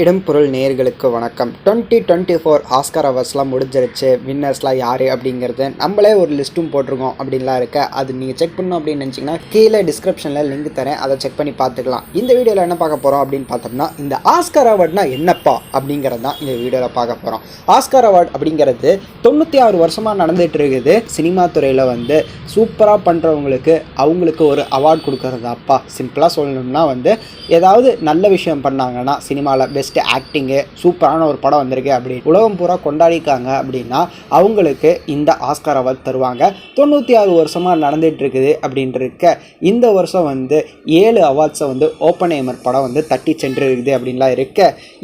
இடம்பொருள் நேர்களுக்கு வணக்கம். டுவெண்ட்டி டுவெண்ட்டி ஃபோர் ஆஸ்கர் அவர்ஸ்லாம் முடிஞ்சிருச்சு. வின்னர்ஸ்லாம் யார் அப்படிங்கிறது நம்மளே ஒரு லிஸ்ட்டும் போட்டிருக்கோம் அப்படின்லாம் இருக்க. அது நீங்கள் செக் பண்ணணும் அப்படின்னு நினச்சிங்கன்னா கீழே டிஸ்கிரிப்ஷனில் லிங்க் தரேன். அதை செக் பண்ணி பார்த்துக்கலாம். இந்த வீடியோவில் என்ன பார்க்க போகிறோம் அப்படின்னு பார்த்தோம்னா இந்த ஆஸ்கர் அவார்ட்னா என்னப்பா அப்படிங்கிறது தான் இந்த வீடியோவில் பார்க்க போகிறோம் ஆஸ்கர் அவார்ட் அப்படிங்கிறது தொண்ணூற்றி ஆறு வருஷமாக நடந்துட்டு இருக்குது. சினிமா துறையில் வந்து சூப்பராக பண்ணுறவங்களுக்கு அவங்களுக்கு ஒரு அவார்ட் கொடுக்கறதாப்பா. சிம்பிளாக சொல்லணும்னா வந்து ஏதாவது நல்ல விஷயம் பண்ணாங்கன்னா சினிமாவில் பெஸ்ட் ஆக்டிங்கு சூப்பரான ஒரு படம் வந்திருக்கு அப்படி. உலகம் பூரா கொண்டாடிக்காங்க அப்படின்னா அவங்களுக்கு இந்த ஆஸ்கார் அவார்ட் தருவாங்க. தொண்ணூற்றி ஆறு வருஷமாக நடந்துட்டு இருக்குது அப்படின்ட்டு இந்த வருஷம் வந்து ஏழு அவார்ட்ஸை வந்து ஓப்பன் ஏமர் படம் வந்து தட்டி சென்று இருக்குது அப்படின்லாம் இருக்க.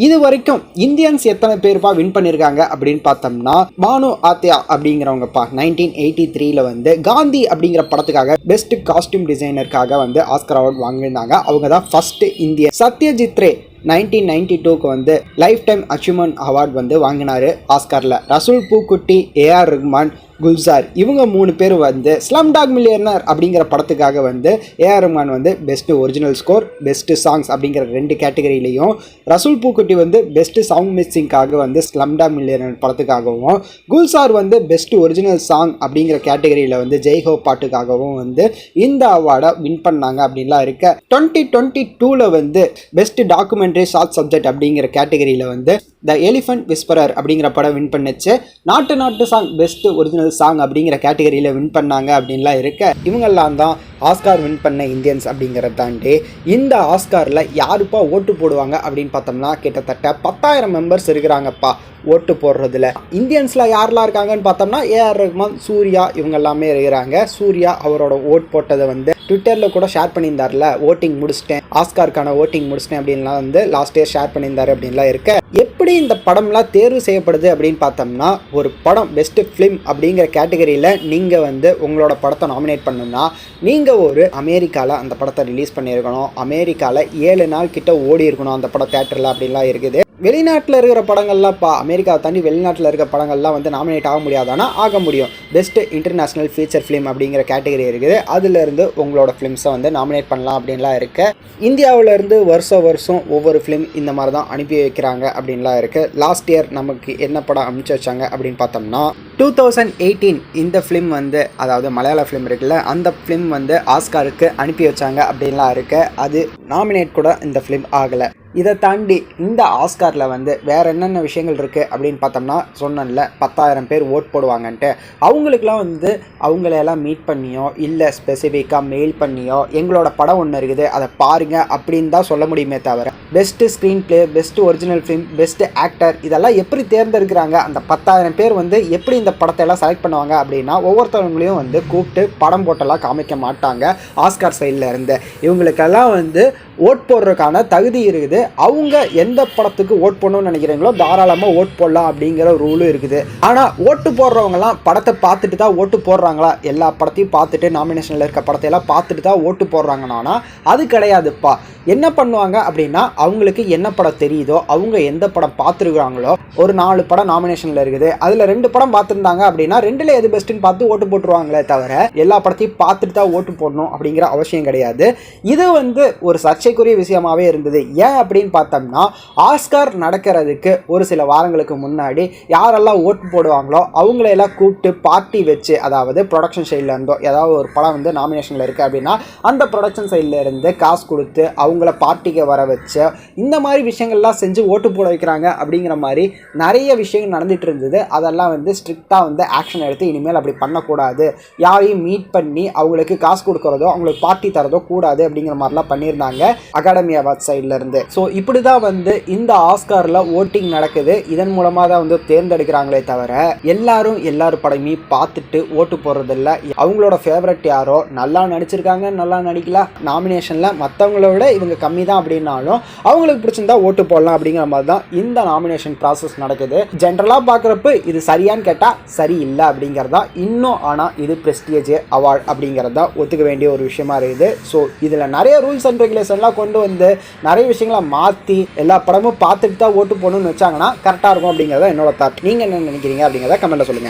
இது வரைக்கும் இந்தியன்ஸ் எத்தனை பேர்ப்பா வின் பண்ணியிருக்காங்க அப்படின்னு பார்த்தோம்னா பானு ஆத்யா அப்படிங்கிறவங்கப்பா நைன்டீன் எயிட்டி த்ரீல வந்து காந்தி அப்படிங்கிற படத்துக்காக பெஸ்ட் காஸ்டியூம் டிசைனருக்காக வந்து ஆஸ்கர் அவார்ட் வாங்கியிருந்தாங்க. அவங்க தான் first Indian Satyajit Ray nineteen ninety டூக்கு வந்து லைஃப் டைம் அச்சீவ்மெண்ட் அவார்ட் வந்து வாங்கினார் ஆஸ்காரில். Resul Pookutty A R Rahman Gulzar. இவங்க மூணு பேர் வந்து ஸ்லம் டாக் மில்லியனர் அப்படிங்கிற படத்துக்காக வந்து ஏஆர் ரஹ்மான் வந்து best original score best songs அப்படிங்கிற ரெண்டு கேட்டகரியிலையும் ரசூல் பூக்குட்டி வந்து பெஸ்ட் சவுண்ட் மிக்சிங்காக வந்து ஸ்லம் டாக் மில்லியனர் படத்துக்காகவும் குல்சார் வந்து பெஸ்ட் ஒரிஜினல் சாங் அப்படிங்கிற கேட்டகரியில் வந்து ஜெய்ஹோ பாட்டுக்காகவும் வந்து இந்த அவார்டை வின் பண்ணாங்க அப்படின்லாம் இருக்க. டுவெண்ட்டி டுவெண்ட்டி டூவில் வந்து பெஸ்ட் டாக்குமெண்ட்ரி ஷார்ட் சப்ஜெக்ட் அப்படிங்கிற கேட்டகரியில் வந்து த எலிஃபண்ட் விஸ்பரர் அப்படிங்கிற படம் வின் பண்ணுச்சு. நாட்டு நாட்டு சாங் பெஸ்ட் ஒரிஜினல் சாங் அப்படிங்கிற கேட்டகரியில் வின் பண்ணாங்க அப்படின்லாம் இருக்க இவங்கெல்லாம் தான் ஆஸ்கார் வின் பண்ண இந்தியன்ஸ் அப்படிங்கிறத தாண்டி இந்த ஆஸ்காரில் யாருப்பா ஓட்டு போடுவாங்க அப்படின்னு பார்த்தோம்னா கிட்டத்தட்ட பத்தாயிரம் மெம்பர்ஸ் இருக்கிறாங்கப்பா ஓட்டு போடுறதுல. இந்தியன்ஸில் யாரெல்லாம் இருக்காங்கன்னு பார்த்தோம்னா ஏஆர் ரஹ்மான் சூர்யா இவங்க எல்லாமே இருக்கிறாங்க. சூர்யா அவரோட ஓட் போட்டதை வந்து ட்விட்டரில் கூட ஷேர் பண்ணியிருந்தார்ல ஓட்டிங் முடிச்சிட்டேன் ஆஸ்காருக்கான ஓட்டிங் முடிச்சிட்டேன் அப்படின்லாம் வந்து லாஸ்ட் இயர் ஷேர் பண்ணியிருந்தாரு அப்படின்லாம் இருக்க. எப்படி இந்த படம்லாம் தேர்வு செய்யப்படுது அப்படின்னு பார்த்தோம்னா ஒரு படம் பெஸ்ட் ஃபிலிம் அப்படிங்கிற கேட்டகரியில் நீங்கள் வந்து உங்களோட படத்தை நாமினேட் பண்ணணும்னா நீங்கள் ஒரு அமெரிக்காவில் அந்த படத்தை ரிலீஸ் பண்ணியிருக்கணும். அமெரிக்காவில் ஏழு நாள் கிட்ட ஓடி இருக்கணும் அந்த படம் தேட்டரில் அப்படின்லாம் இருக்குது. வெளிநாட்டில் இருக்கிற படங்கள்லாம் பா அமெரிக்காவை தாண்டி வெளிநாட்டில் இருக்கிற படங்கள்லாம் வந்து நாமினேட் ஆக முடியாதானா ஆக முடியும். பெஸ்ட் இன்டர்நேஷ்னல் ஃபீச்சர் ஃபிலிம் அப்படிங்கிற கேட்டகரி இருக்குது. அதுலேருந்து உங்களோட ஃபிலிம்ஸை வந்து நாமினேட் பண்ணலாம் அப்படின்லாம் இருக்கு. இந்தியாவிலேருந்து வருஷம் வருஷம் ஒவ்வொரு ஃபிலிம் இந்த மாதிரி தான் அனுப்பி வைக்கிறாங்க அப்படின்லாம் இருக்குது லாஸ்ட் இயர் நமக்கு என்ன படம் அனுப்பிச்சு வச்சாங்க அப்படின்னு பார்த்தோம்னா டூ தௌசண்ட் எயிட்டீன் இந்த ஃபிலிம் வந்து அதாவது மலையாள ஃபிலிம் இருக்குல்ல அந்த ஃபிலிம் வந்து ஆஸ்காருக்கு அனுப்பி வச்சாங்க அப்படின்லாம் இருக்குது அது நாமினேட் கூட இந்த ஃபிலிம் ஆகலை. இதை தாண்டி இந்த ஆஸ்காரில் வந்து வேறு என்னென்ன விஷயங்கள் இருக்குது அப்படின்னு பார்த்தோம்னா சொன்னேன்ல பத்தாயிரம் பேர் ஓட் போடுவாங்கன்ட்டு. அவங்களுக்குலாம் வந்து அவங்களையெல்லாம் மீட் பண்ணியோ இல்லை ஸ்பெசிஃபிக்காக மெயில் பண்ணியோ எங்களோட படம் ஒன்று இருக்குது அதை பாருங்கள் அப்படின்னு தான் சொல்ல முடியுமே தவிர best screenplay best original film best actor இதெல்லாம் எப்படி தேர்ந்தெடுக்கிறாங்க அந்த பத்தாயிரம் பேர் வந்து எப்படி இந்த படத்தை எல்லாம் செலக்ட் பண்ணுவாங்க அப்படின்னா ஒவ்வொருத்தவங்களையும் வந்து கூப்பிட்டு படம் போட்டெல்லாம் காமிக்க மாட்டாங்க ஆஸ்கார் சைடில் இருந்து. இவங்களுக்கெல்லாம் வந்து ஓட் போடுறதுக்கான தகுதி இருக்குது அவங்க எந்த படத்துக்கு ஓட் போடணும்னு நினைக்கிறீங்களோ தாராளமாக ஓட் போடலாம் அப்படிங்கிற ரூலும் இருக்குது. ஆனால் ஓட்டு போடுறவங்கலாம் படத்தை பார்த்துட்டு தான் ஓட்டு போடுறாங்களா? எல்லா படத்தையும் பார்த்துட்டு நாமினேஷனில் இருக்க படத்தையெல்லாம் பார்த்துட்டு தான் ஓட்டு போடுறாங்கன்னா அது கிடையாதுப்பா. என்ன பண்ணுவாங்க அப்படின்னா அவங்களுக்கு என்ன படம் தெரியுதோ அவங்க எந்த படம் பார்த்துருக்குறாங்களோ ஒரு நாலு படம் நாமினேஷனில் இருக்குது. அதில் ரெண்டு படம் பார்த்துருந்தாங்க அப்படின்னா ரெண்டில் எது பெஸ்ட்டுன்னு பார்த்து ஓட்டு போட்டுருவாங்களே தவிர எல்லா படத்தையும் பார்த்துட்டு தான் ஓட்டு போடணும் அப்படிங்கிற அவசியம் கிடையாது. இது வந்து ஒரு சர்ச்சைக்குரிய விஷயமாவே இருந்தது. ஏன் அப்படின்னு பார்த்தோம்னா ஆஸ்கார் நடக்கிறதுக்கு ஒரு சில வாரங்களுக்கு முன்னாடி யாரெல்லாம் ஓட்டு போடுவாங்களோ அவங்களையெல்லாம் கூப்பிட்டு பார்ட்டி வச்சு அதாவது ப்ரொடக்ஷன் சைடில் இருந்தோ ஏதாவது ஒரு படம் வந்து நாமினேஷனில் இருக்குது அப்படின்னா அந்த ப்ரொடக்ஷன் சைடில் இருந்து காசு கொடுத்து அவங்கள பார்ட்டிக்கு வர வச்சு இந்த மாதிரி விஷயங்கள்லாம் செஞ்சு ஓட்டு போட வைக்கிறாங்க அப்படிங்கிற மாதிரி நிறைய விஷயங்கள் நடந்துட்டு இருந்தது. அதெல்லாம் வந்து ஸ்ட்ரிக்டாக வந்து ஆக்ஷன் எடுத்து இனிமேல் அப்படி பண்ணக்கூடாது. யாரையும் மீட் பண்ணி அவங்களுக்கு காசு கொடுக்குறதோ அவங்களுக்கு பார்ட்டி தரதோ கூடாது அப்படிங்கிற மாதிரிலாம் பண்ணியிருந்தாங்க. அகாடமி அவார்ட் சைட்லேருந்து இருந்து. ஸோ இப்படி தான் வந்து இந்த ஆஸ்காரில் ஓட்டிங் நடக்குது. இதன் மூலமாக தான் வந்து தேர்ந்தெடுக்கிறாங்களே தவிர எல்லாரும் எல்லாரும் படமே பார்த்துட்டு ஓட்டு போடுறதில்ல. அவங்களோட ஃபேவரட் யாரோ நல்லா நடிச்சிருக்காங்க நல்லா நடிக்கல நாமினேஷனில் மற்றவங்களோட இவங்க கம்மி தான் அப்படின்னாலும் அவங்களுக்கு பிடிச்சிருந்தா ஓட்டு போடலாம் அப்படிங்கிற மாதிரி தான் இந்த நாமினேஷன் ப்ராசஸ் நடக்குது. ஜென்ரலாக பார்க்குறப்ப இது சரியான்னு கேட்டால் சரி இல்லை அப்படிங்கிறது தான். இன்னும் ஆனால் இது ப்ரெஸ்டியேஜ் அவார்ட் அப்படிங்கிறது தான் ஒத்துக்க வேண்டிய ஒரு விஷயமா இருக்குது. ஸோ இதில் நிறைய ரூல்ஸ் அண்ட் ரெகுலேஷன்லாம் கொண்டு வந்து நிறைய விஷயங்களை மாற்றி எல்லா படமும் பார்த்துட்டு தான் ஓட்டு போகணும்னு வச்சாங்கன்னா கரெக்டாக இருக்கும் அப்படிங்கிறத என்னோட தாட் நீங்கள் என்ன நினைக்கிறீங்க அப்படிங்கிறத கமெண்ட்டில் சொல்லுங்கள்